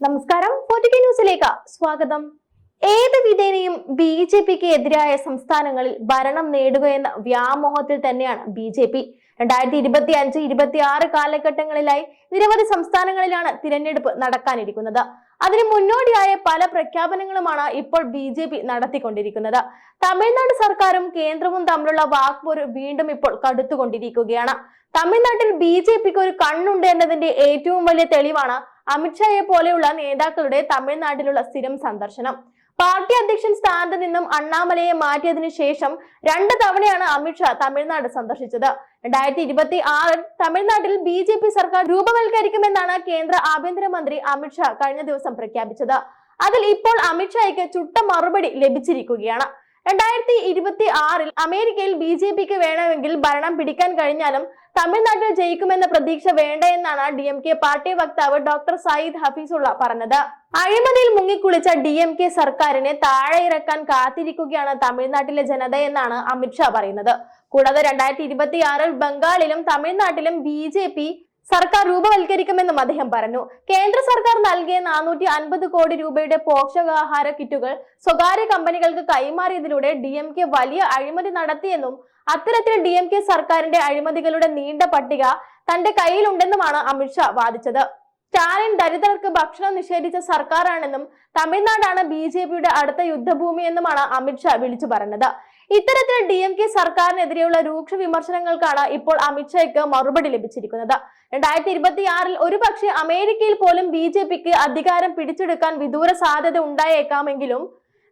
നമസ്കാരം. പൊറ്റിക്ക ന്യൂസിലേക്ക് സ്വാഗതം. ഏത് വിധേനയും ബി ജെ പിക്ക് എതിരായ സംസ്ഥാനങ്ങളിൽ ഭരണം നേടുകയെന്ന വ്യാമോഹത്തിൽ തന്നെയാണ് ബി ജെ പി. രണ്ടായിരത്തി ഇരുപത്തി അഞ്ച് ഇരുപത്തി ആറ് കാലഘട്ടങ്ങളിലായി നിരവധി സംസ്ഥാനങ്ങളിലാണ് തിരഞ്ഞെടുപ്പ് നടക്കാനിരിക്കുന്നത്. അതിന് മുന്നോടിയായ പല പ്രഖ്യാപനങ്ങളുമാണ് ഇപ്പോൾ ബി ജെ പി നടത്തിക്കൊണ്ടിരിക്കുന്നത്. തമിഴ്നാട് സർക്കാരും കേന്ദ്രവും തമ്മിലുള്ള വാക്പോര് വീണ്ടും ഇപ്പോൾ കടുത്തുകൊണ്ടിരിക്കുകയാണ്. തമിഴ്നാട്ടിൽ ബി ജെ പിക്ക് ഒരു കണ്ണുണ്ട് എന്നതിന്റെ ഏറ്റവും വലിയ തെളിവാണ് അമിത്ഷായെ പോലെയുള്ള നേതാക്കളുടെ തമിഴ്നാട്ടിലുള്ള സ്ഥിരം സന്ദർശനം. പാർട്ടി അധ്യക്ഷൻ സ്ഥാനത്ത് നിന്നും അണ്ണാമലയെ മാറ്റിയതിനു ശേഷം രണ്ട് തവണയാണ് അമിത്ഷാ തമിഴ്നാട് സന്ദർശിച്ചത്. രണ്ടായിരത്തി ഇരുപത്തി ആറിൽ തമിഴ്നാട്ടിൽ ബി ജെ പി സർക്കാർ രൂപവൽക്കരിക്കുമെന്നാണ് കേന്ദ്ര ആഭ്യന്തരമന്ത്രി അമിത്ഷാ കഴിഞ്ഞ ദിവസം പ്രഖ്യാപിച്ചത്. അതിൽ ഇപ്പോൾ അമിത്ഷായ്ക്ക് ചുട്ട മറുപടി ലഭിച്ചിരിക്കുകയാണ്. രണ്ടായിരത്തി ഇരുപത്തി ആറിൽ അമേരിക്കയിൽ ബി ജെ പിക്ക് വേണമെങ്കിൽ ഭരണം പിടിക്കാൻ കഴിഞ്ഞാലും തമിഴ്നാട്ടിൽ ജയിക്കുമെന്ന പ്രതീക്ഷ വേണ്ട എന്നാണ് ഡി എം കെ പാർട്ടി വക്താവ് ഡോക്ടർ സയ്യിദ് ഹഫീസുള്ള പറഞ്ഞത്. അഴിമതിയിൽ മുങ്ങിക്കുളിച്ച ഡി എം കെ സർക്കാരിനെ താഴെ ഇറക്കാൻ കാത്തിരിക്കുകയാണ് തമിഴ്നാട്ടിലെ ജനത എന്നാണ് അമിത്ഷാ പറയുന്നത്. കൂടാതെ രണ്ടായിരത്തി ഇരുപത്തി ബംഗാളിലും തമിഴ്നാട്ടിലും ബി സർക്കാർ രൂപവൽക്കരിക്കുമെന്നും അദ്ദേഹം പറഞ്ഞു. കേന്ദ്ര സർക്കാർ നൽകിയ നാനൂറ്റി അൻപത് കോടി രൂപയുടെ പോഷകാഹാര കിറ്റുകൾ സ്വകാര്യ കമ്പനികൾക്ക് കൈമാറിയതിലൂടെ ഡി എം കെ വലിയ അഴിമതി നടത്തിയെന്നും അത്തരത്തിൽ ഡി എം കെ സർക്കാരിന്റെ അഴിമതികളുടെ നീണ്ട പട്ടിക തന്റെ കയ്യിലുണ്ടെന്നുമാണ് അമിത്ഷാ വാദിച്ചത്. സ്റ്റാലിൻ ദരിദ്രർക്ക് ഭക്ഷണം നിഷേധിച്ച സർക്കാരാണെന്നും തമിഴ്നാടാണ് ബി ജെ പിയുടെ അടുത്ത യുദ്ധഭൂമി എന്നുമാണ് അമിത്ഷാ വിളിച്ചു പറഞ്ഞത്. ഇത്തരത്തിൽ ഡി എം കെ സർക്കാരിനെതിരെയുള്ള രൂക്ഷ വിമർശനങ്ങൾക്കാണ് ഇപ്പോൾ അമിത്ഷായ്ക്ക് മറുപടി ലഭിച്ചിരിക്കുന്നത്. രണ്ടായിരത്തി ഇരുപത്തി ആറിൽ ഒരു പക്ഷേ അമേരിക്കയിൽ പോലും ബി ജെ പിക്ക് അധികാരം പിടിച്ചെടുക്കാൻ വിദൂര സാധ്യത ഉണ്ടായേക്കാമെങ്കിലും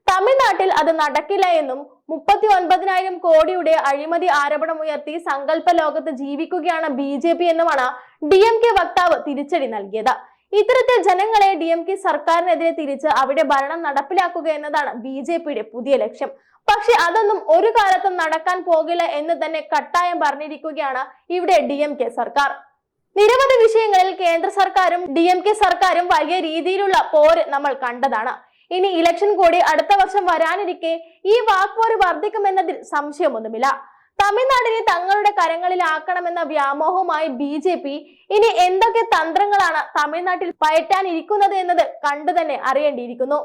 തമിഴ്നാട്ടിൽ അത് നടക്കില്ല എന്നും മുപ്പത്തി ഒൻപതിനായിരം കോടിയുടെ അഴിമതി ആരോപണം ഉയർത്തി സങ്കല്പ ലോകത്ത് ജീവിക്കുകയാണ് ബി ജെ പി എന്നുമാണ് ഡി എം കെ വക്താവ് തിരിച്ചടി നൽകിയത്. ഇത്തരത്തിൽ ജനങ്ങളെ ഡി എം കെ സർക്കാരിനെതിരെ തിരിച്ച് അവിടെ ഭരണം നടപ്പിലാക്കുക എന്നതാണ് ബി ജെ പിയുടെ പുതിയ ലക്ഷ്യം. പക്ഷെ അതൊന്നും ഒരു കാലത്തും നടക്കാൻ പോകില്ല എന്ന് തന്നെ കട്ടായം പറഞ്ഞിരിക്കുകയാണ് ഇവിടെ ഡി എം കെ സർക്കാർ. നിരവധി വിഷയങ്ങളിൽ കേന്ദ്ര സർക്കാരും ഡി എം കെ സർക്കാരും വലിയ രീതിയിലുള്ള പോര് നമ്മൾ കണ്ടതാണ്. ഇനി ഇലക്ഷൻ കൂടി അടുത്ത വർഷം വരാനിരിക്കെ ഈ വാക്പോര് വർദ്ധിക്കുമെന്നതിൽ സംശയമൊന്നുമില്ല. തമിഴ്നാടിനെ തങ്ങളുടെ കരങ്ങളിലാക്കണമെന്ന വ്യാമോഹവുമായി ബി ജെ പി ഇനി എന്തൊക്കെ തന്ത്രങ്ങളാണ് തമിഴ്നാട്ടിൽ പയറ്റാനിരിക്കുന്നത് എന്നത് കണ്ടു തന്നെ അറിയേണ്ടിയിരിക്കുന്നു.